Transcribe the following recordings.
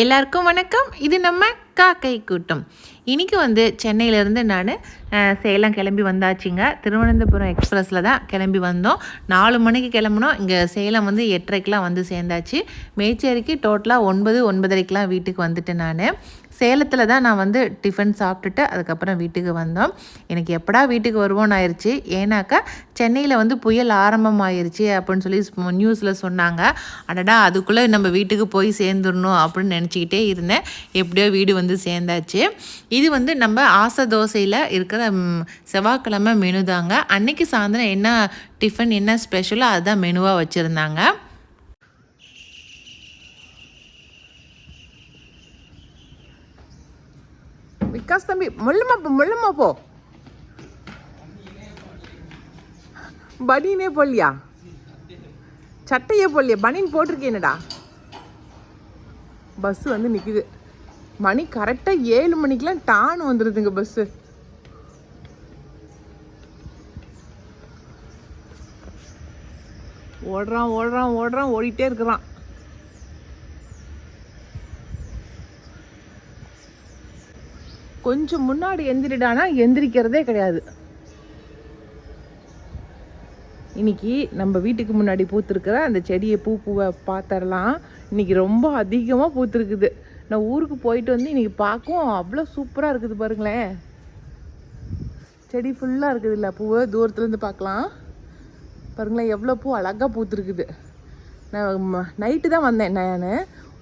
எல்லாருக்கும் வணக்கம். இது நம்ம காக்கை கூட்டம். இன்றைக்கி வந்து சென்னையிலேருந்து நான் சேலம் கிளம்பி வந்தாச்சுங்க. திருவனந்தபுரம் எக்ஸ்பிரஸில் தான் கிளம்பி வந்தோம். நாலு மணிக்கு கிளம்புனோம். இங்கே சேலம் வந்து எட்டரைக்கெலாம் வந்து சேர்ந்தாச்சு. மேச்சேரிக்கு டோட்டலாக ஒன்பது ஒன்பதரைக்கெலாம் வீட்டுக்கு வந்துட்டேன் நான். சேலத்தில் தான் நான் வந்து டிஃபன் சாப்பிட்டுட்டு அதுக்கப்புறம் வீட்டுக்கு வந்தோம். எனக்கு எப்படா வீட்டுக்கு வருவோன்னு ஆயிடுச்சு ஏன்னாக்கா சென்னையில் வந்து புயல் ஆரம்பம் ஆயிருச்சு அப்படின்னு சொல்லி நியூஸில் சொன்னாங்க. அடடா அதுக்குள்ளே நம்ம வீட்டுக்கு போய் சேர்ந்துடணும் அப்படின்னு நினச்சிக்கிட்டே இருந்தேன். எப்படியோ வீடு வந்து சேர்ந்தாச்சு. இது வந்து நம்ம ஆசை தோசையில் இருக்கிற செவ்வாய்க்கிழமை மெனு தாங்க. அன்னைக்கு சாயந்தரம் என்ன டிஃபன் என்ன ஸ்பெஷலோ அதுதான் மெனுவாக வச்சுருந்தாங்க. விகாஸ் தம்பி முள்ளமா போ முள்ளமா போ. பனியனே போடலையா? சட்டையே போடலையா? பனியன் போட்டிருக்கேனடா பஸ் வந்து நிக்குது. மணி கரெக்டாக ஏழு மணிக்கெலாம் டான் வந்துடுதுங்க பஸ்ஸு ஓடுறான் ஓடுறான் ஓடுறான் ஓடிட்டே இருக்கிறான். கொஞ்சம் முன்னாடி எந்திரிடானா எந்திரிக்கிறதே கிடையாது. இன்னைக்கு நம்ம வீட்டுக்கு முன்னாடி பூத்திருக்கிற அந்த செடியை பூ பூவை பார்த்தரலாம் இன்னைக்கு ரொம்ப அதிகமாக பூத்துருக்குது. நான் ஊருக்கு போயிட்டு வந்து இன்னைக்கு பார்க்கும் அவ்வளோ சூப்பராக இருக்குது பாருங்களேன். செடி ஃபுல்லாக இருக்குது இல்லை பூவை தூரத்துலேருந்து பார்க்கலாம். பாருங்களேன் எவ்வளோ பூ அழகாக பூத்துருக்குது. நான் நைட்டு தான் வந்தேன் நான்.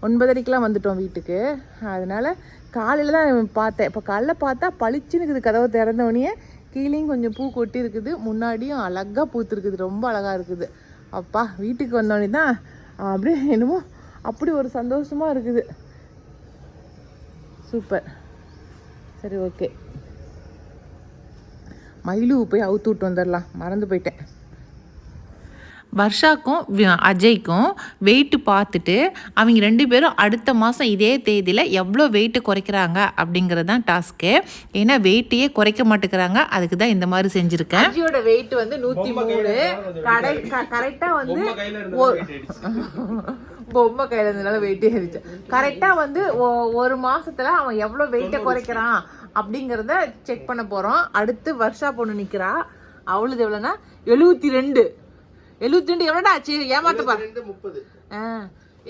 ஒன்பதரைக்கெலாம் வந்துட்டோம் வீட்டுக்கு. அதனால் காலையில் தான் பார்த்தேன். இப்போ காலைல பார்த்தா பளிச்சுன்னு இருக்குது. கதவை திறந்தவொடனே கீழேயும் கொஞ்சம் பூ கொட்டி இருக்குது. முன்னாடியும் அழகாக பூத்துருக்குது. ரொம்ப அழகாக இருக்குது. அப்பா வீட்டுக்கு வந்தோடனே தான் அப்படியே என்னமோ அப்படி ஒரு சந்தோஷமாக இருக்குது. சூப்பர். சரி ஓகே. மயிலு போய் அவுத்து விட்டு வந்துடலாம். மறந்து போயிட்டேன். வர்ஷாக்கும் அஜய்க்கும் வெயிட்டு பார்த்துட்டு அவங்க ரெண்டு பேரும் அடுத்த மாதம் இதே தேதியில் எவ்வளோ வெயிட்டு குறைக்கிறாங்க அப்படிங்கிறது தான் டாஸ்க்கு ஏன்னா வெயிட்டையே குறைக்க மாட்டேங்கிறாங்க. அதுக்கு தான் இந்த மாதிரி செஞ்சுருக்கேன். அஜியோட வெயிட் வந்து நூத்தி மூணு. கடை கரெக்டா வந்து பொம்மை கையில இருந்தனால வெயிட்டே ஏறிச்சு கரெக்டா வந்து ஒரு மாசத்துல அவன் எவ்வளவு வெயிட்ட குறைக்கிறான் அப்படிங்கறத செக் பண்ண போறோம். அடுத்து வருஷா பொண்ணு நிக்கிறா. அவளுது எவ்வளவுனா எழுபத்தி ரெண்டு. எழுபத்தி ரெண்டு எவ்வளோடா ஆச்சு? ஏமாத்தப்பா. ஆ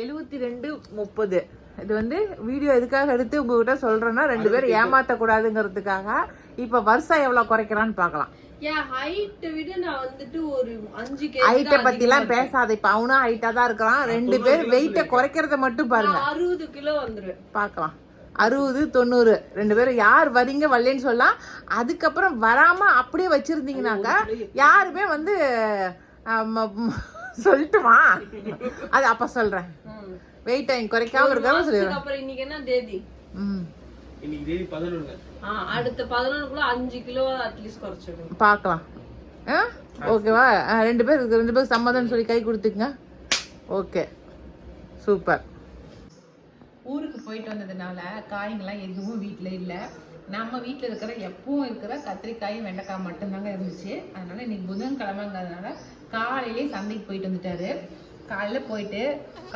எழுபத்தி ரெண்டு முப்பது. இது வந்து வீடியோ எதுக்காக எடுத்து உங்ககிட்ட சொல்றேன்னா ரெண்டு பேரும் ஏமாத்த கூடாதுங்கிறதுக்காக. இப்ப வருஷம் எவ்வளவு குறைக்கிறான்னு பார்க்கலாம். ஹைட்டை விட நான் வந்துட்டு ஒரு அஞ்சு ஹைட்டை கேஜி பத்தி எல்லாம் பேசாத இப்ப அவனும் ஹைட்டா தான் இருக்கிறான். ரெண்டு பேரும் வெயிட்ட குறைக்கிறத மட்டும் பாருங்க. அறுபது கிலோ வந்துருவேன். பார்க்கலாம். அறுபது தொண்ணூறு. ரெண்டு பேரும் யார் வரீங்க வரலன்னு சொல்லலாம். அதுக்கப்புறம் வராம அப்படியே வச்சிருந்தீங்கன்னாக்கா யாருமே வந்து சொல்லட்டுமா அது அப்ப சொல்றேன். வெயிட் டைம் குறைக்காம இருக்காம சொல்லிடுறேன். அப்புறம் இன்னைக்கு என்ன தேதி? ம். இன்னைக்கு தேதி பதினொன்று ஆ, அடுத்த பதினொன்றுக்குள்ள அஞ்சு கிலோ அட்லீஸ்ட் குறைச்சிடும் பார்க்கலாம் ஓகேவா ரெண்டு பேர் ரெண்டு பேர் சம்மதம்னு சொல்லி கை கொடுத்துக்குங்க. ஓகே சூப்பர் ஊருக்கு போயிட்டு வந்ததுனால காய்ங்கெல்லாம் எதுவும் வீட்டில் இல்லை. நம்ம வீட்டில் இருக்கிற எப்பவும் இருக்கிற கத்திரிக்காயும் வெண்டைக்காய் மட்டும்தாங்க இருந்துச்சு. அதனால இன்னைக்கு புதன்கிழமைங்கிறதுனால காலையிலே சந்தைக்கு போயிட்டு வந்துட்டாரு. காலையில் போயிட்டு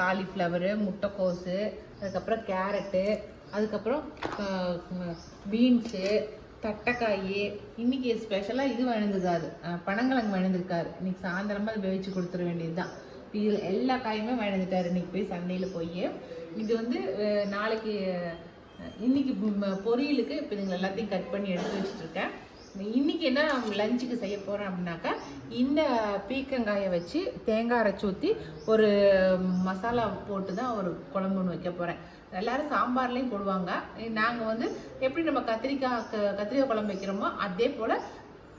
காலிஃப்ளவரு முட்டைக்கோஸு அதுக்கப்புறம் கேரட்டு அதுக்கப்புறம் பீன்ஸு தட்டைக்காய். இன்னைக்கு ஸ்பெஷலாக இது வாங்கியிருக்காரு பனங்கிழங்கு வாங்கியிருக்காரு இன்னைக்கு சாயந்தரமாக அது வேவிச்சு கொடுத்துட வேண்டியதுதான். இது எல்லா காயுமே வாங்கிட்டாரு இன்னைக்கு போய் சந்தையில் போய். இது வந்து நாளைக்கு இன்றைக்கி இன்னைக்கு பொரியலுக்கு இப்போ நீங்கள் எல்லாத்தையும் கட் பண்ணி எடுத்து வச்சுட்ருக்கேன் இன்றைக்கி இன்னைக்கு என்ன லஞ்சுக்கு செய்ய போகிறேன் அப்படின்னாக்கா இந்த பீக்கங்காயை வச்சு தேங்காய் அரைச்சி ஊற்றி ஒரு மசாலா போட்டு தான் ஒரு குழம்பு ஒன்று வைக்க போறேன். எல்லாரும் சாம்பார்லேயும் போடுவாங்க. நாங்கள் வந்து எப்படி நம்ம கத்திரிக்காய் கத்திரிக்காய் குழம்பு வைக்கிறோமோ அதே போல்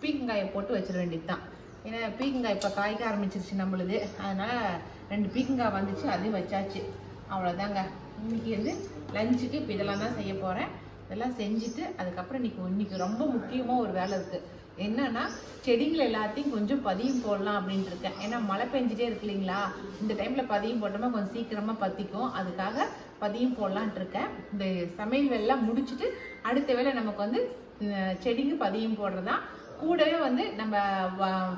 பீக்கங்காயை போட்டு வச்சிட வேண்டியது தான் ஏன்னா பீக்கங்காய் இப்போ காய்க்க ஆரம்பிச்சிருச்சு நம்மளுது. அதனால் ரெண்டு பீக்கங்காய் வந்துச்சு அதையும் வச்சாச்சு. அவ்வளோதாங்க இன்னைக்கு வந்து லஞ்சுக்கு இப்போ இதெல்லாம் தான் செய்ய போகிறேன் இதெல்லாம் செஞ்சுட்டு அதுக்கப்புறம் இன்னைக்கு இன்னைக்கு ரொம்ப முக்கியமாக ஒரு வேலை இருக்குது என்னன்னா செடிகள் எல்லாத்தையும் கொஞ்சம் பதியம் போடலாம் அப்படின்ட்டு இருக்கேன். ஏன்னா மழை பெஞ்சிட்டே இருக்கு இல்லைங்களா? இந்த டைமில் பதியம் போட்டோம்னா கொஞ்சம் சீக்கிரமாக பற்றிக்கும் அதுக்காக பதியம் போடலான்ட்டு இருக்கேன். இந்த சமையல் வேலைலாம் முடிச்சுட்டு அடுத்த வேளை நமக்கு வந்து செடிக்கு பதியம் போடுறதான் கூடவே வந்து நம்ம வ-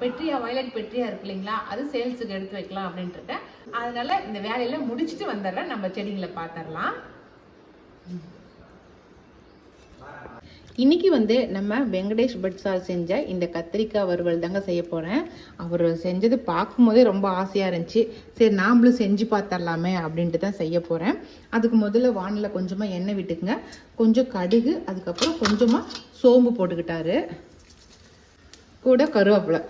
பெட்ரியா வயலட் பெட்ரியா இருக்கு இல்லைங்களா? அது சேல்ஸுக்கு எடுத்து வைக்கலாம் அப்படின்ட்டு இருக்கேன். அதனால இந்த வேலையெல்லாம் முடிச்சுட்டு வந்துடுறேன் நம்ம செடிங்களை பார்த்துடலாம் இன்னைக்கு வந்து நம்ம வெங்கடேஷ் பட் சார் செஞ்ச இந்த கத்திரிக்காய் வறுவல் தாங்க செய்ய போகிறேன் அவர் செஞ்சது பார்க்கும்போதே ரொம்ப ஆசையாக இருந்துச்சு. சரி நாம்ளும் செஞ்சு பார்த்துடலாமே அப்படின்ட்டு தான் செய்ய போகிறேன் அதுக்கு முதல்ல வானில் கொஞ்சமாக எண்ணெய் விட்டுக்குங்க. கொஞ்சம் கடுகு அதுக்கப்புறம் கொஞ்சமாக சோம்பு போட்டுக்கிட்டாரு. கூட கருவேப்பிலை.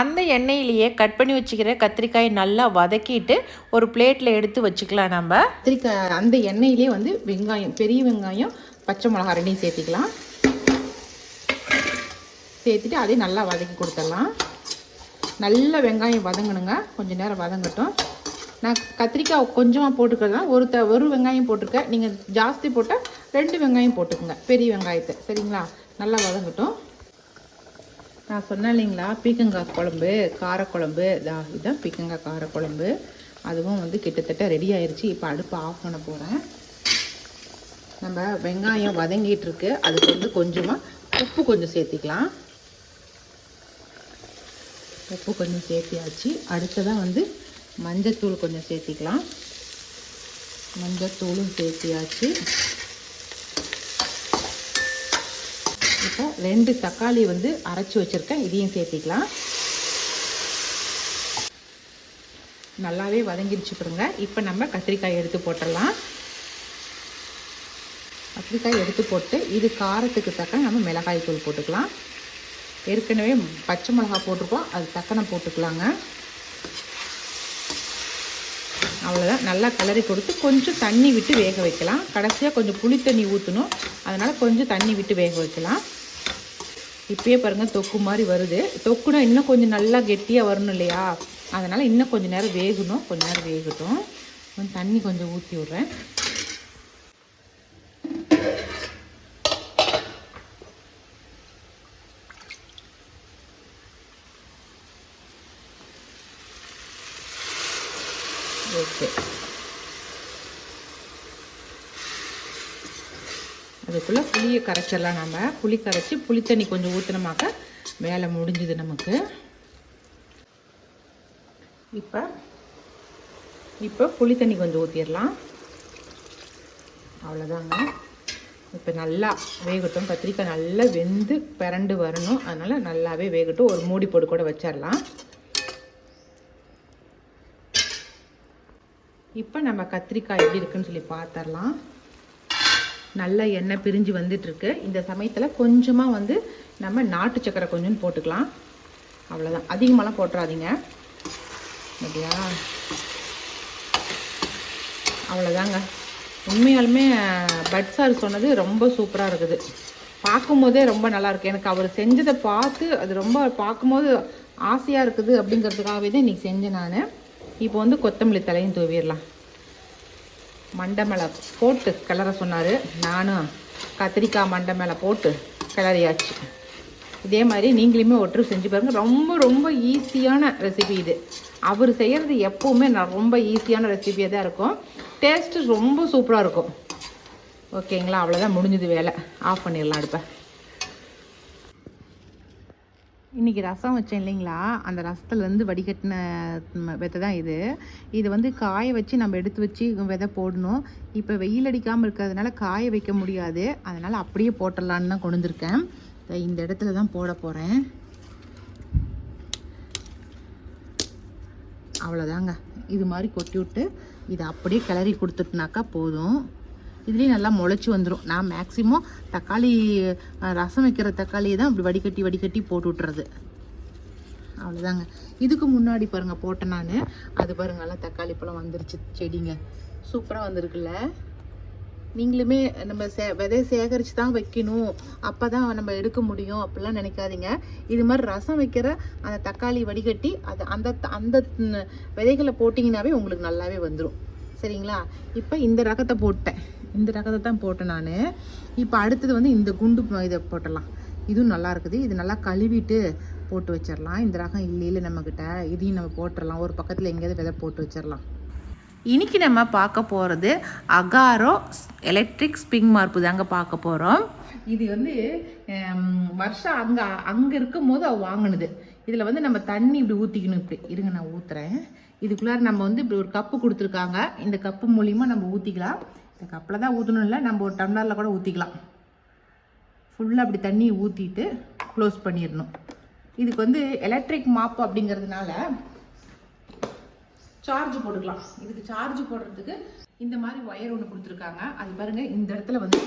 அந்த எண்ணெயிலேயே கட் பண்ணி வச்சுக்கிற கத்திரிக்காயை நல்லா வதக்கிட்டு ஒரு பிளேட்டில் எடுத்து வச்சுக்கலாம் நம்ம. கத்திரிக்காய் அந்த எண்ணெயிலே வந்து வெங்காயம் பெரிய வெங்காயம் பச்சை மிளகாய் ரெண்டையும் சேர்த்திக்கலாம். சேர்த்துட்டு அதையும் நல்லா வதக்கி கொடுத்துடலாம். நல்ல வெங்காயம் வதங்கணுங்க. கொஞ்சம் நேரம் வதங்கட்டும். நான் கத்திரிக்காய் கொஞ்சமாக போட்டுக்கிறதுனா ஒரு த ஒரு வெங்காயம் போட்டிருக்கேன் நீங்கள் ஜாஸ்தி போட்டால் ரெண்டு வெங்காயம் போட்டுக்கோங்க பெரிய வெங்காயத்தை. சரிங்களா? நல்லா வதங்கட்டும். நான் சொன்னேன் இல்லைங்களா பீக்கங்காய் குழம்பு காரக்குழம்பு இதா இதுதான் பீக்கங்காய் காரக்குழம்பு. அதுவும் வந்து கிட்டத்தட்ட ரெடி ஆயிடுச்சு இப்போ அடுப்பு ஆஃப் பண்ண போகிறேன் நம்ம வெங்காயம் வதங்கிட்டு இருக்கு. அதுக்கு வந்து கொஞ்சமாக உப்பு கொஞ்சம் சேர்த்திக்கலாம். உப்பு கொஞ்சம் சேர்த்தியாச்சு. அடுத்ததாக வந்து மஞ்சத்தூள் கொஞ்சம் சேர்த்திக்கலாம். மஞ்சத்தூளும் சேர்த்தியாச்சு. இப்போ ரெண்டு தக்காளி வந்து அரைச்சி வச்சுருக்கேன். இதையும் சேர்த்திக்கலாம். நல்லாவே வதங்கிடுச்சு பாருங்க. இப்போ நம்ம கத்திரிக்காய் எடுத்து போட்டுடலாம். கத்திரிக்காய் எடுத்து போட்டு இது காரத்துக்கு தக்க நம்ம மிளகாய் தூள் போட்டுக்கலாம். ஏற்கனவே பச்சை மிளகாய் போட்டிருக்கோம். அது தக்கன போட்டுக்கலாங்க. அவ்வளோதான் நல்லா கிளறி கொடுத்து கொஞ்சம் தண்ணி விட்டு வேக வைக்கலாம். கடைசியாக கொஞ்சம் புளி தண்ணி ஊற்றணும் அதனால் கொஞ்சம் தண்ணி விட்டு வேக வைக்கலாம். இப்பயே பாருங்கள் தொக்கு மாதிரி வருது. தொக்குனா இன்னும் கொஞ்சம் நல்லா கெட்டியாக வரணும் இல்லையா? அதனால் இன்னும் கொஞ்சம் நேரம் வேகணும். கொஞ்சம் நேரம் வேகட்டும். கொஞ்சம் தண்ணி கொஞ்சம் ஊற்றி விட்றேன். ஓகே அதுக்குள்ளே புளியை கரைச்சிடலாம் நம்ம புளி கரைச்சி புளி தண்ணி கொஞ்சம் ஊற்றினோமாக்க வேலை முடிஞ்சுது நமக்கு. இப்போ இப்போ புளி தண்ணி கொஞ்சம் ஊற்றிடலாம் அவ்வளோதாங்க இப்போ நல்லா வேகட்டும். கத்திரிக்காய் நல்லா வெந்து பிறண்டு வரணும். அதனால் நல்லாவே வேகட்டும். ஒரு மூடி போட்டு கூட வச்சிடலாம். இப்போ நம்ம கத்திரிக்காய் எப்படி இருக்குன்னு சொல்லி பார்த்துடலாம் நல்ல எண்ணெய் பிரிஞ்சு வந்துட்டுருக்கு. இந்த சமயத்தில் கொஞ்சமாக வந்து நம்ம நாட்டு சக்கரை கொஞ்சம் போட்டுக்கலாம். அவ்வளோதான் அதிகமாகலாம் போட்டுறாதீங்க. அப்படியா அவ்வளோதாங்க உண்மையாலுமே பட் சார் சொன்னது ரொம்ப சூப்பராக இருக்குது. பார்க்கும்போதே ரொம்ப நல்லாயிருக்கு எனக்கு அவர் செஞ்சதை பார்த்து அது ரொம்ப பார்க்கும்போது ஆசையாக இருக்குது அப்படிங்கிறதுக்காகவே தான் இன்றைக்கி செஞ்சேன் நான். இப்போ வந்து கொத்தமல்லி தலையும் தூவிடலாம். மண்டை மேலே போட்டு கிளற சொன்னார். நானும் கத்திரிக்காய் மண்டை மேலே போட்டு கிளறியாச்சு. இதே மாதிரி நீங்களுமே ஒற்று செஞ்சு பாருங்கள் ரொம்ப ரொம்ப ஈஸியான ரெசிபி இது. அவர் செய்கிறது எப்போவுமே நான் ரொம்ப ஈஸியான ரெசிபியாக தான் இருக்கும். டேஸ்ட்டு ரொம்ப சூப்பராக இருக்கும். ஓகேங்களா அவ்வளோதான் முடிஞ்சது வேலை. ஆஃப் பண்ணிடலாம் அடுப்பை. இன்றைக்கி ரசம் வச்சேன் இல்லைங்களா? அந்த ரசத்துலேருந்து வடிகட்டின விதை தான் இது. இது வந்து காய வச்சு நம்ம எடுத்து வச்சு விதை போடணும். இப்போ வெயில் அடிக்காமல் இருக்கிறதுனால காய வைக்க முடியாது. அதனால் அப்படியே போட்டுடலான்னு தான் கொண்டு வந்திருக்கேன். இந்த இடத்துல தான் போட போகிறேன் அவ்வளோதாங்க இது மாதிரி கொட்டி விட்டு இதை அப்படியே கிளறி கொடுத்துட்டுனாக்கா போதும். இதுலேயும் நல்லா முளைச்சி வந்துடும் நான் மேக்ஸிமம் தக்காளி ரசம் வைக்கிற தக்காளியை தான் அப்படி வடிகட்டி வடிகட்டி போட்டு விட்டுறது. அவ்வளோதாங்க இதுக்கு முன்னாடி பாருங்கள் போட்டேன் நான். அது பாருங்கள் எல்லாம் தக்காளி பழம் வந்துருச்சு செடிங்க. சூப்பராக வந்திருக்குல்ல? நீங்களுமே நம்ம சே விதையை சேகரித்து தான் வைக்கணும். அப்போ தான் நம்ம எடுக்க முடியும் அப்படிலாம் நினைக்காதீங்க. இது மாதிரி ரசம் வைக்கிற அந்த தக்காளி வடிகட்டி அது அந்த அந்த விதைகளை போட்டிங்கனாவே உங்களுக்கு நல்லாவே வந்துடும் சரிங்களா? இப்போ இந்த ரகத்தை போட்டேன். இந்த ரகத்தை தான் போட்டேன் நான். இப்போ அடுத்தது வந்து இந்த குண்டு இதை போட்டலாம். இதுவும் நல்லா இருக்குது. இது நல்லா கழுவிட்டு போட்டு வச்சிடலாம் இந்த ரகம் இல்லை இல்லை நம்மக்கிட்ட இதையும் நம்ம போட்டுடலாம் ஒரு பக்கத்தில் எங்கேயாவது விதை போட்டு வச்சிடலாம் இன்றைக்கி நம்ம பார்க்க போகிறது அகாரோ எலக்ட்ரிக் ஸ்பிங் மார்ப்பு தாங்க பார்க்க போகிறோம் இது வந்து வருஷம் அங்கே அங்கே இருக்கும் போது அவள் வாங்கினது. இதில் வந்து நம்ம தண்ணி இப்படி ஊற்றிக்கணும் இப்படி. இருங்க நான் ஊற்றுறேன் இதுக்குள்ளார நம்ம வந்து இப்படி ஒரு கப்பு கொடுத்துருக்காங்க. இந்த கப்பு மூலிமா நம்ம ஊற்றிக்கலாம் இந்த கப்பில் தான் ஊற்றணும் இல்லை நம்ம ஒரு டம்ளரில் கூட ஊற்றிக்கலாம் ஃபுல்லாக அப்படி தண்ணி ஊற்றிட்டு க்ளோஸ் பண்ணிடணும். இதுக்கு வந்து எலக்ட்ரிக் மாப்பு அப்படிங்கிறதுனால சார்ஜ் போட்டுக்கலாம். இதுக்கு சார்ஜ் போடுறதுக்கு இந்த மாதிரி ஒயர் ஒன்று கொடுத்துருக்காங்க. அது பாருங்க இந்த இடத்துல வந்து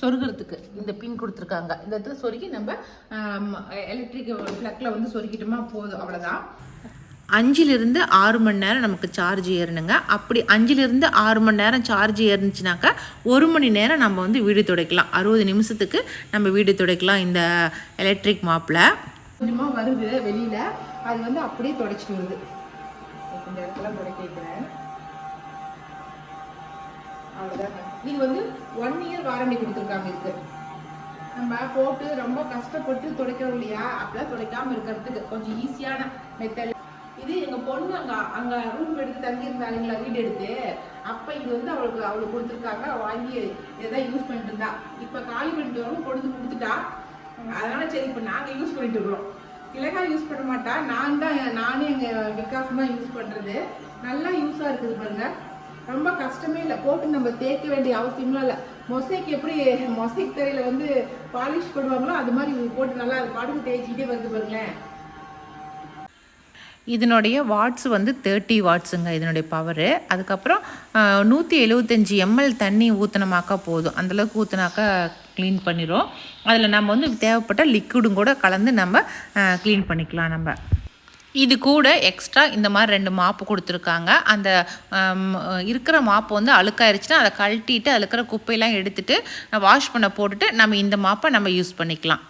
சொருகிறதுக்கு இந்த பின் கொடுத்துருக்காங்க. இந்த இடத்துல சொருகி நம்ம எலக்ட்ரிக் ப்ளக்கில் வந்து சொருகிட்டோமா போதும் அவ்வளோதான் அஞ்சிலிருந்து ஆறு மணி நேரம் நமக்கு சார்ஜ் ஏறணுங்க. அப்படி அஞ்சிலிருந்து ஆறு மணி நேரம் சார்ஜ் ஏறுனுச்சுனாக்கா ஒரு மணி நேரம் நம்ம வந்து வீடு துடைக்கலாம். அறுபது நிமிஷத்துக்கு நம்ம வீடு துடைக்கலாம் இந்த எலக்ட்ரிக் மாப்பில் கொஞ்சமாக வருது வெளியில். அது வந்து அப்படியே துடைச்சிட்டு வருது. இந்த இடத்துல துடைக்க வைக்கிறேன். அவ்வளோதாங்க இது வந்து ஒன் இயர் வாரண்டி கொடுத்துருக்காங்க இதுக்கு. நம்ம போட்டு ரொம்ப கஷ்டப்பட்டு துடைக்கிறோம் இல்லையா? அப்படிலாம் துடைக்காம இருக்கிறதுக்கு கொஞ்சம் ஈஸியான மெத்தட் இது எங்க பொண்ணு அங்க அங்க ரூம் எடுத்து தங்கி இருந்தாங்களா வீடு எடுத்து. அப்ப இது வந்து அவளுக்கு அவளுக்கு கொடுத்துருக்காங்க. வாங்கி எதாவது யூஸ் பண்ணிட்டு இருந்தா. இப்ப காலி பண்ணிட்டு வரவும் கொண்டு கொடுத்துட்டா. அதனால சரி இப்ப நாங்க யூஸ் பண்ணிட்டு இருக்கிறோம். திலகா யூஸ் பண்ண மாட்டா. நான் தான் நானே எங்க விகாஸ் தான் யூஸ் பண்றது. நல்லா யூஸா இருக்குது பாருங்க. ரொம்ப கஷ்டமே இல்லை. போட்டு நம்ம தேய்க்க வேண்டிய அவசியம்லாம் இல்லை. மொசைக் எப்படி மொசைக் தரையில வந்து பாலிஷ் பண்ணுவாங்களோ அது மாதிரி போட்டு நல்லா அது பாட்டுக்கு தேய்ச்சிக்கிட்டே வருது பாருங்களேன். இதனுடைய வாட்ஸ் வந்து தேர்ட்டி வாட்ஸுங்க இதனுடைய பவரு அதுக்கப்புறம் நூற்றி எழுபத்தஞ்சி எம்எல் தண்ணி ஊற்றினமாக்கா போதும். அந்தளவுக்கு ஊற்றினாக்கா க்ளீன் பண்ணிடும் அதில் நம்ம வந்து தேவைப்பட்ட லிக்விடும் கூட கலந்து நம்ம க்ளீன் பண்ணிக்கலாம் நம்ம. இது கூட எக்ஸ்ட்ரா இந்த மாதிரி ரெண்டு மாப்பு கொடுத்துருக்காங்க. அந்த இருக்கிற மாப்பு வந்து அழுக்காயிருச்சுன்னா அதை கழட்டிட்டு அதில் இருக்கிற குப்பையெல்லாம் எடுத்துகிட்டு வாஷ் பண்ண போட்டுட்டு நம்ம இந்த மாப்பை நம்ம யூஸ் பண்ணிக்கலாம்.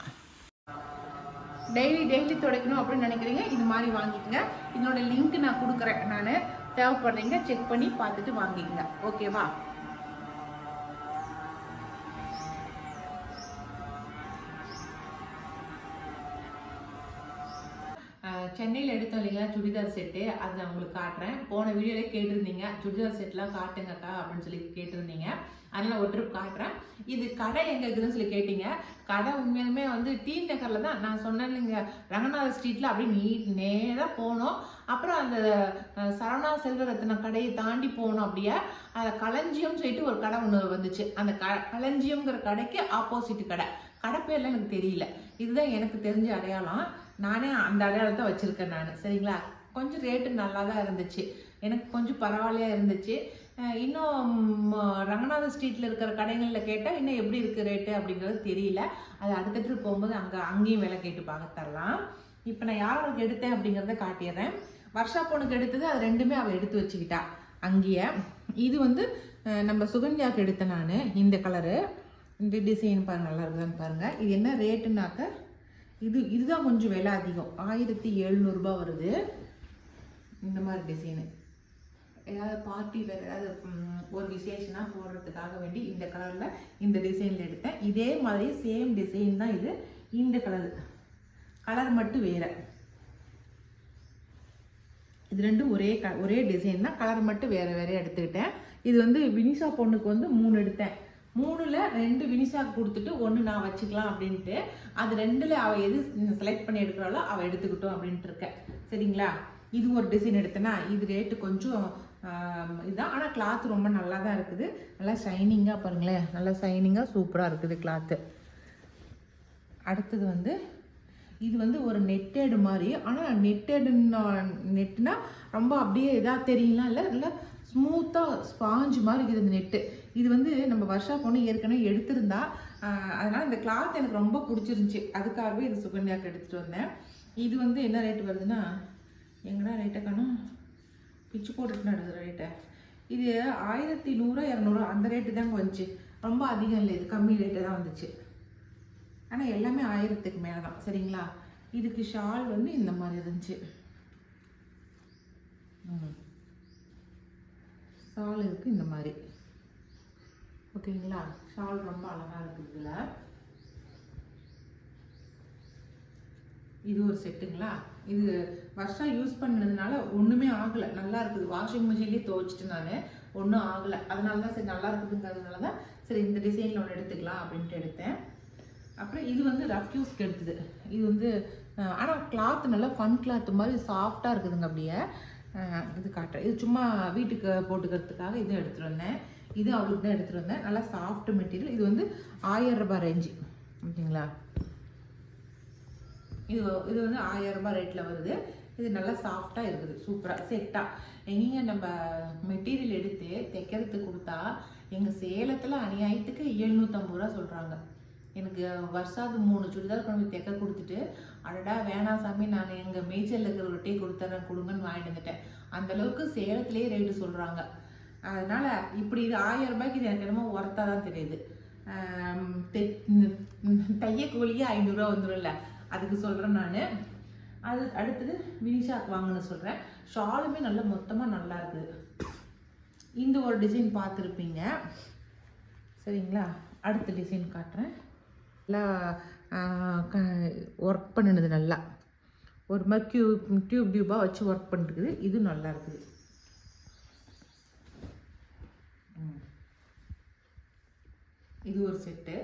டெய்லி டெய்லி துடைக்கணும் அப்படின்னு நினைக்கிறீங்க இது மாதிரி வாங்கிக்கோங்க. இதனோட லிங்க் நான் கொடுக்குறேன். நான் தேவைப்படுறீங்க செக் பண்ணி பார்த்துட்டு வாங்கிக்கங்க. ஓகேவா சென்னையில் எடுத்தோம் இல்லைங்களா சுடிதார் செட்டு அது நான் உங்களுக்கு காட்டுறேன். போன வீடியோலே கேட்டிருந்தீங்க. சுடிதார் செட்லாம் காட்டுங்கக்கா அப்படின்னு சொல்லி கேட்டிருந்தீங்க. அதனால் ஒரு ட்ரிப் காட்டுறேன். இது கடை எங்கே இருக்குதுன்னு சொல்லி கேட்டீங்க. கடை உண்மையிலுமே வந்து டி நகரில் தான். நான் சொன்னேன் இல்லைங்க ரங்கநாத ஸ்ட்ரீட்டில் அப்படியே நீட் நேராக போனோம். அப்புறம் அந்த சரவணா செல்வரத்ன கடையை தாண்டி போனோம் அப்படியே. அந்த களஞ்சியம் சொல்லிட்டு ஒரு கடை ஒன்று வந்துச்சு. அந்த க களஞ்சியம்ங்கிற கடைக்கு ஆப்போசிட் கடை. கடை பேர்லாம் எனக்கு தெரியல. இதுதான் எனக்கு தெரிஞ்ச அடையாளம். நானே அந்த அடையாளத்தை வச்சுருக்கேன் நான். சரிங்களா? கொஞ்சம் ரேட்டு நல்லா தான் இருந்துச்சு. எனக்கு கொஞ்சம் பரவாயில்லையாக இருந்துச்சு. இன்னும் ரங்கநாத ஸ்ட்ரீட்டில் இருக்கிற கடைகளில் கேட்டால் இன்னும் எப்படி இருக்குது ரேட்டு அப்படிங்கிறது தெரியல. அது அடுத்த ட்ரிப் போகும்போது அங்கே அங்கேயும் விலை கேட்டு பார்க்க தரலாம். இப்போ நான் யாருக்கு எடுத்தேன் அப்படிங்கிறத காட்டிடுறேன். வர்ஷா பொண்ணுக்கு எடுத்தது அது ரெண்டுமே அவள் எடுத்து வச்சுக்கிட்டா. அங்கேயே இது வந்து நம்ம சுகன்யாவுக்கு எடுத்தேன் நான் இந்த கலரு இந்த டிசைன் பாருங்கள் நல்லா இருக்குதான்னு பாருங்கள் இது என்ன ரேட்டுனாக்க இது இதுதான் கொஞ்சம் விலை அதிகம். ஆயிரத்தி எழுநூறுபா வருது. இந்த மாதிரி டிசைனு ஏதாவது பார்ட்டி வேறு ஏதாவது ஒரு விசேஷனா போடுறதுக்காக வேண்டி இந்த கலரில் இந்த டிசைனில் எடுத்தேன். இதே மாதிரி சேம் டிசைன் தான் இது. இந்த கலர் கலர் மட்டும் வேறு. இது ரெண்டும் ஒரே க ஒரே டிசைன் தான். கலர் மட்டும் வேறு வேற எடுத்துக்கிட்டேன். இது வந்து வினிஷா பொண்ணுக்கு வந்து மூணு எடுத்தேன். மூணுல ரெண்டு வினிஷாக்கு கொடுத்துட்டு ஒன்று நான் வச்சுக்கலாம் அப்படின்ட்டு. அது ரெண்டுல அவள் எது செலக்ட் பண்ணி எடுக்கிறாளோ அவள் எடுத்துக்கிட்டோம் அப்படின்ட்டு இருக்கேன் சரிங்களா? இது ஒரு டிசைன் எடுத்தேன்னா இது ரேட்டு கொஞ்சம் இதுதான் ஆனால் கிளாத் ரொம்ப நல்லா தான் இருக்குது. நல்லா ஷைனிங்காக பாருங்களேன். நல்லா ஷைனிங்காக சூப்பராக இருக்குது கிளாத்து அடுத்தது வந்து இது வந்து ஒரு நெட்டேடு மாதிரி. ஆனால் நெட்டேடுன்னா நெட்டுனா ரொம்ப அப்படியே இதாக தெரியலாம் இல்லை. இல்லை ஸ்மூத்தாக ஸ்பாஞ்சு மாதிரி இருக்குது இந்த நெட்டு இது வந்து நம்ம வருஷா பொண்ணு ஏற்கனவே எடுத்திருந்தா அதனால் இந்த கிளாத் எனக்கு ரொம்ப பிடிச்சிருந்துச்சி. அதுக்காகவே இது சுகன்யாக்கு எடுத்துகிட்டு வந்தேன். இது வந்து என்ன ரேட் வருதுன்னா எங்கடா ரேட்டை காணும்? பிச்சு போட்டுட்டு நடுது ரேட்டை இது ஆயிரத்தி நூறு இரநூறு அந்த ரேட்டு தாங்க வந்துச்சு. ரொம்ப அதிகம் இல்லை இது கம்மி ரேட்டு தான் வந்துச்சு. ஆனால் எல்லாமே ஆயிரத்துக்கு மேலே தான் சரிங்களா? இதுக்கு ஷால் வந்து இந்த மாதிரி இருந்துச்சு. ஷால் இருக்குது இந்த மாதிரி. ஓகேங்களா? ஷால் ரொம்ப அழகாக இருக்குது இதில். இது ஒரு செட்டுங்களா? இது வருஷம் யூஸ் பண்ணதுனால ஒன்றுமே ஆகலை. நல்லா இருக்குது. வாஷிங் மிஷின்லேயே துவைச்சிட்டு நான். ஒன்றும் ஆகலை. அதனால தான் சரி நல்லா இருக்குதுங்கிறதுனால தான் சரி இந்த டிசைனில் ஒன்று எடுத்துக்கலாம் அப்படின்ட்டு எடுத்தேன். அப்புறம் இது வந்து ரஃப் யூஸ்க்கு எடுத்தது. இது வந்து ஆனால் கிளாத் நல்லா ஃபன் கிளாத் மாதிரி சாஃப்டாக இருக்குதுங்க அப்படியே. இது காட்டுறேன். இது சும்மா வீட்டுக்கு போட்டுக்கிறதுக்காக இது எடுத்துகிட்டு வந்தேன். இது அவளுக்கு தான் எடுத்துகிட்டு வந்தேன். நல்லா சாஃப்ட் மெட்டீரியல் இது வந்து ஆயிரம் ரூபாய் ரேஞ்சு ஓகேங்களா? இது இது வந்து ஆயிரம் ரூபாய் ரேட்டில் வருது. இது நல்லா சாஃப்டாக இருக்குது. சூப்பராக செட்டாக எங்கேயும் நம்ம மெட்டீரியல் எடுத்து தைக்கிறதுக்கு கொடுத்தா எங்கள் சேலத்தில் அநியாயத்துக்கு எழுநூற்றம்பது ரூபா சொல்கிறாங்க எனக்கு வருஷாது மூணு சுடிதார் கொண்டு போய் தைக்க கொடுத்துட்டு அடடா வேணாம் சாமி நான் எங்கள் மேய்ச்சலில் இருக்கிற ரொட்டியை கொடுத்துறேன் கொடுங்கன்னு வாங்கிட்டு வந்துட்டேன். அந்தளவுக்கு சேலத்திலேயே ரேட்டு சொல்கிறாங்க அதனால் இப்படி இது ஆயிரம் ரூபாய்க்கு இது எனக்கு என்னமோ ஒர்த்தாக தான் தெரியுது. ஆம், தைய கூலியே ஐநூறுரூவா வந்துடும்ல அதுக்கு சொல்கிறேன் நான். அது அடுத்தது வினிஷாக்கு வாங்கன்னு சொல்கிறேன் ஷாலுமே நல்லா மொத்தமாக நல்லா இருக்குது. இந்த ஒரு டிசைன் பார்த்துருப்பீங்க. சரிங்களா? அடுத்த டிசைன் காட்டுறேன். நல்லா ஒர்க் பண்ணினது நல்லா. ஒரு மாதிரி டியூப் டியூப் டியூபாக வச்சு ஒர்க் பண்ணிருக்குது. இது நல்லா இருக்குது ம். இது ஒரு செட்டு.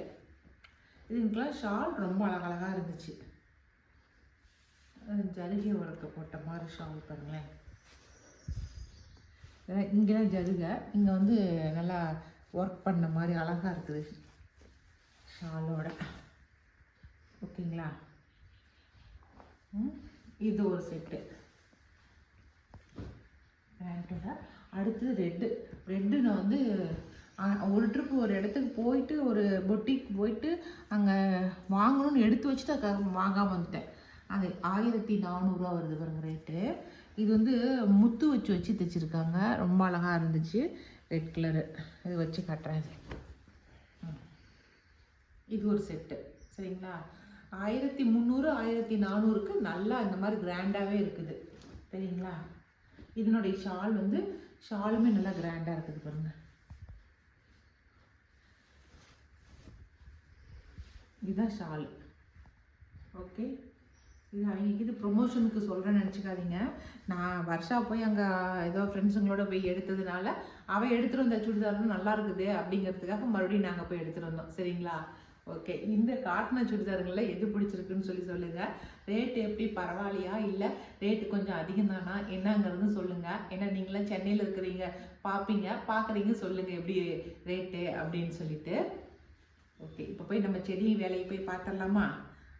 இதுக்கெல்லாம் ஷால் ரொம்ப அழகழகாக இருந்துச்சு. ஜருகை ஜரிகை போட்ட மாதிரி ஷால் பாருங்களேன். இங்கெல்லாம் ஜருகை இங்கே வந்து நல்லா ஒர்க் பண்ண மாதிரி அழகாக இருக்குது ஷாலோட. ஓகேங்களா? ம், இது ஒரு செட்டு. பேண்ட்டோட. அடுத்தது ரெட்டு. ரெட்டு நான் வந்து ஒரு ட்ரிப் ஒரு இடத்துக்கு போயிட்டு ஒரு பொட்டிக்கு போயிட்டு அங்கே வாங்கணும்னு எடுத்து வச்சுட்டு அதுக்காக வாங்காமல் வந்துட்டேன். அது ஆயிரத்தி நானூறுரூவா வருது பாருங்க ரேட்டு இது வந்து முத்து வச்சு வச்சு தைச்சிருக்காங்க. ரொம்ப அழகாக இருந்துச்சு. ரெட் கலரு இது வச்சு காட்டுறேன் இது. இது ஒரு செட்டு சரிங்களா? ஆயிரத்தி முந்நூறு ஆயிரத்தி நானூறுக்கு நல்லா இந்த மாதிரி கிராண்டாகவே இருக்குது. சரிங்களா இதனுடைய ஷால் வந்து ஷாலுமே நல்லா கிராண்டாக இருக்குது பாருங்கள் இதுதான் ஷால். ஓகே? இது அவங்க இது ப்ரொமோஷனுக்கு சொல்கிறேன்னு நினச்சிக்காதீங்க. நான் வருஷா போய் அங்கே ஏதோ ஃப்ரெண்ட்ஸுங்களோட போய் எடுத்ததுனால அவள் எடுத்துகிட்டு வந்த சுடிதாரும் நல்லா இருக்குது அப்படிங்கிறதுக்காக மறுபடியும் நாங்கள் போய் எடுத்துகிட்டு வந்தோம். சரிங்களா? ஓகே. இந்த காட்டின சுடிதாருங்களில் எது பிடிச்சிருக்குன்னு சொல்லி சொல்லுங்கள் ரேட் எப்படி? பரவாயில்லையா? இல்லை ரேட்டு கொஞ்சம் அதிகம் தானா என்னங்கிறது சொல்லுங்கள் ஏன்னா நீங்களாம் சென்னையில் இருக்கிறீங்க. பார்ப்பீங்க பார்க்குறீங்க சொல்லுங்கள் எப்படி ரேட்டு அப்படின்னு சொல்லிட்டு. ஓகே இப்போ போய் நம்ம செடி வேலையை போய் பார்த்துடலாமா?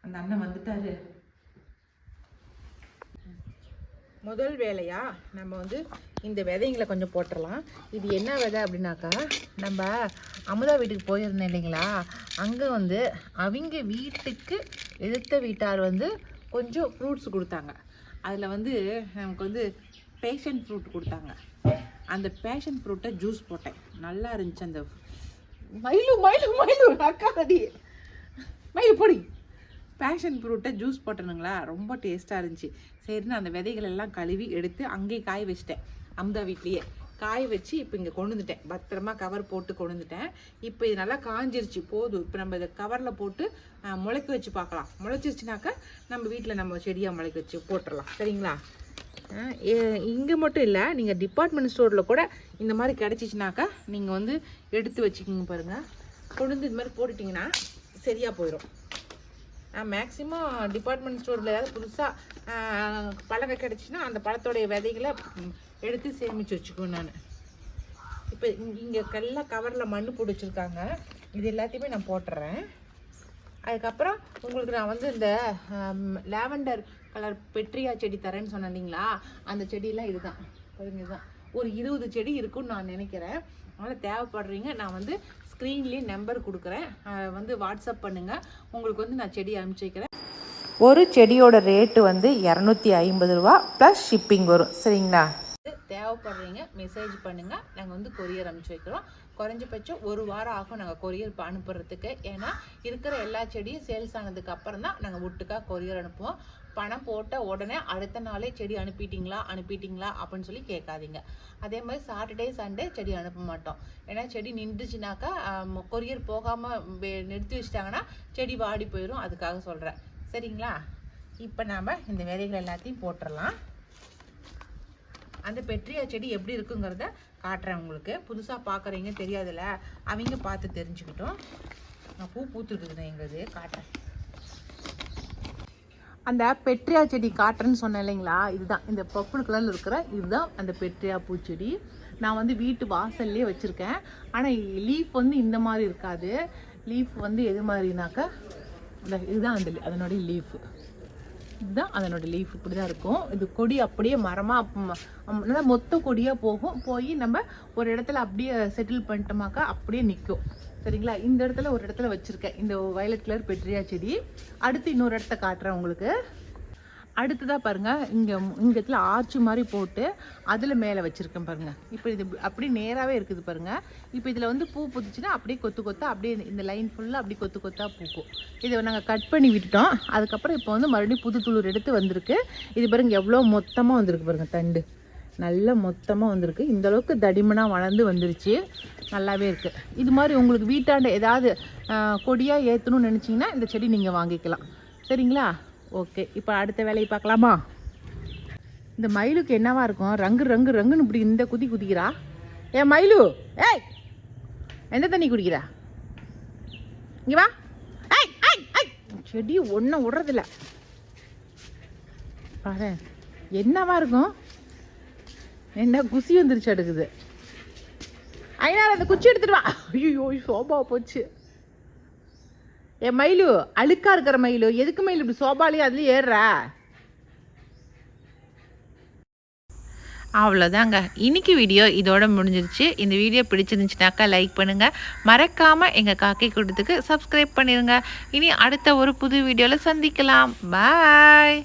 அந்த அண்ணன் வந்துட்டாரு. முதல் வேலையாக நம்ம வந்து இந்த விதைங்களை கொஞ்சம் போட்டுடலாம். இது என்ன விதை அப்படின்னாக்கா நம்ம அமுதா வீட்டுக்கு போயிருந்தேன் இல்லைங்களா? அங்கே வந்து அவங்க வீட்டுக்கு எதிர்த்த வீட்டார் வந்து கொஞ்சம் ஃப்ரூட்ஸ் கொடுத்தாங்க. அதில் வந்து நமக்கு வந்து பேஷன் ஃப்ரூட் கொடுத்தாங்க. அந்த பேஷன் ஃப்ரூட்டை ஜூஸ் போட்டேன். நல்லா இருந்துச்சு அந்த மயிலு மயிலு மயிலு அக்காதடி மயிலு பொடி. பேஷன் ஃப்ரூட்டை ஜூஸ் போட்டனுங்களா ரொம்ப டேஸ்ட்டாக இருந்துச்சு. சரின்னு அந்த விதைகள் எல்லாம் கழுவி எடுத்து அங்கேயே காய வச்சிட்டேன். அந்த வீட்லேயே. காய வச்சு இப்போ இங்கே கொண்டு வந்துட்டேன். பத்திரமா கவர் போட்டு கொண்டு வந்துட்டேன். இப்போ இது நல்லா காஞ்சிருச்சு. போதும். இப்போ நம்ம இதை கவரில் போட்டு முளைக்க வச்சு பார்க்கலாம். முளைச்சிருச்சுனாக்கா நம்ம வீட்டில் நம்ம செடியாக முளைக்க வச்சு போட்டுடலாம் சரிங்களா? இங்கே மட்டும் இல்லை நீங்கள் டிபார்ட்மெண்ட் ஸ்டோரில் கூட இந்த மாதிரி கிடச்சிச்சினாக்கா நீங்கள் வந்து எடுத்து வச்சுக்கிங்க பாருங்கள் கொண்டு வந்து இது மாதிரி போட்டுட்டிங்கன்னா சரியாக போயிடும் நான் மேக்ஸிமம் டிபார்ட்மெண்ட் ஸ்டோரில் ஏதாவது புதுசாக பழங்க கிடச்சின்னா அந்த பழத்தோடைய விதைகளை எடுத்து சேமித்து வச்சுக்குவேன் நான். இப்போ இங்கே கல்ல கவரில் மண் பிடிச்சிருக்காங்க இது எல்லாத்தையுமே நான் போட்டுறேன். அதுக்கப்புறம் உங்களுக்கு நான் வந்து இந்த லாவெண்டர் கலர் பெட்ரியா செடி தரேன்னு சொன்னேன் இல்லைங்களா? அந்த செடியெல்லாம் இதுதான். பாருங்க இதுதான். ஒரு இருபது செடி இருக்குன்னு நான் நினைக்கிறேன். அதனால் தேவைப்படுறீங்க நான் வந்து ஸ்க்ரீன்லேயே நம்பர் கொடுக்குறேன். வந்து வாட்ஸ்அப் பண்ணுங்கள் உங்களுக்கு வந்து நான் செடி அனுப்பிச்சி வைக்கிறேன். ஒரு செடியோட ரேட்டு வந்து இரநூத்தி ஐம்பது ரூபா ப்ளஸ் ஷிப்பிங் வரும். சரிங்களா? தேவைப்படுறீங்க மெசேஜ் பண்ணுங்கள் நாங்கள் வந்து கொரியர் அனுப்பிச்சி வைக்கிறோம். குறைஞ்சபட்சம் ஒரு வாரம் ஆகும் நாங்கள் கொரியர் ப- அனுப்புறதுக்கு. ஏன்னா இருக்கிற எல்லா செடியும் சேல்ஸ் ஆனதுக்கு அப்புறம் தான் நாங்கள் ஒட்டுக்கா கொரியர் அனுப்புவோம். பணம் போட்ட உடனே அடுத்த நாளே செடி அனுப்பிட்டீங்களா அனுப்பிட்டீங்களா அப்படின்னு சொல்லி கேட்காதீங்க. அதே மாதிரி சாட்டர்டே சண்டே செடி அனுப்ப மாட்டோம். ஏன்னா செடி நின்றுச்சுனாக்கா கொரியர் போகாமல் நிறுத்தி வச்சிட்டாங்கன்னா செடி வாடி போயிடும் அதுக்காக சொல்கிறேன் சரிங்களா? இப்போ நாம் இந்த விதைகள் எல்லாத்தையும் போட்டுடலாம் அந்த பெட்ரியா செடி எப்படி இருக்குங்கிறத காட்டுறேன் உங்களுக்கு. புதுசாக பார்க்குறீங்க தெரியாதுல்ல. அவங்க பார்த்து தெரிஞ்சுக்கிட்டோம். நான் பூ பூத்துருக்குதுண்ணே எங்களுது காட்டுறேன். அந்த பெட்ரியா செடி காட்டுறேன்னு சொன்னேன் இல்லைங்களா? இதுதான். இந்த பர்பிள் கலரில் இருக்கிற இதுதான் அந்த பெட்ரியா பூச்செடி. நான் வந்து வீட்டு வாசல்லே வச்சுருக்கேன். ஆனால் லீஃப் வந்து இந்த மாதிரி இருக்காது. லீஃப் வந்து எது மாதிரினாக்கா இந்த இதுதான் அந்த அதனுடைய லீஃப் இதுதான் அதனோட லீஃப் இப்படி தான் இருக்கும். இது கொடி அப்படியே மரமாக நல்லா மொத்த கொடியாக போகும். போய் நம்ம ஒரு இடத்துல அப்படியே செட்டில் பண்ணிட்டோமாக்கா அப்படியே நிற்கும் சரிங்களா? இந்த இடத்துல ஒரு இடத்துல வச்சுருக்கேன். இந்த வயலட் கலர் பெட்ரியா செடி. அடுத்து இன்னொரு இடத்த காட்டுறேன் உங்களுக்கு. அடுத்ததாக பாருங்கள் இங்கே இந்த இடத்துல ஆர்ச்சி மாதிரி போட்டு அதில் மேலே வச்சுருக்கேன் பாருங்கள் இப்போ இது அப்படியே நேராகவே இருக்குது பாருங்கள் இப்போ இதில் வந்து பூ பூத்துச்சுன்னா அப்படியே கொத்து கொத்தா அப்படியே இந்த லைன் ஃபுல்லாக அப்படியே கொத்து கொத்தா பூக்கும். இதை நாங்கள் கட் பண்ணி விட்டுட்டோம். அதுக்கப்புறம் இப்போ வந்து மறுபடியும் புது துளிர் எடுத்து வந்திருக்கு. இது பாருங்கள் எவ்வளோ மொத்தமாக வந்திருக்கு பாருங்கள் தண்டு. நல்ல மொத்தமாக வந்திருக்கு. இந்த அளவுக்கு தடிமனாக வளர்ந்து வந்துருச்சு. நல்லாவே இருக்குது இது மாதிரி உங்களுக்கு வீட்டாண்ட ஏதாவது கொடியாக ஏற்றணும்னு நினச்சிங்கன்னா இந்த செடி நீங்கள் வாங்கிக்கலாம். சரிங்களா? ஓகே. இப்போ அடுத்த வேலையை பார்க்கலாமா? இந்த மயிலுக்கு என்னவா இருக்கும்? ரங்கு ரங்கு ரங்குன்னு இப்படி இந்த குதி குதிக்கிறா? ஏ மயிலு! ஏய்! எந்த தண்ணி குடிக்கிறா? இங்கே வா. ஏய் ஏய் ஏய்! செடி ஒன்றும் விடுறதில்ல பாரு என்னவா இருக்கும்? என்ன குசி வந்துருச்சு அடுக்குது. ஐநாறு அந்த குச்சி எடுத்துட்டு வா. ஐயோ சோபா போச்சு. ஏ மயிலு அழுக்கா இருக்கிற மயிலு. எதுக்கு மயில் இப்படி சோபாலையும் அதுலயும் ஏறுற? அவ்வளோதாங்க இன்னைக்கு வீடியோ இதோட முடிஞ்சிருச்சு. இந்த வீடியோ பிடிச்சிருந்துச்சுனாக்கா லைக் பண்ணுங்கள் மறக்காமல் எங்கள் காக்கை கூட்டத்துக்கு சப்ஸ்கிரைப் பண்ணிடுங்க இனி அடுத்த ஒரு புது வீடியோவில் சந்திக்கலாம். பாய்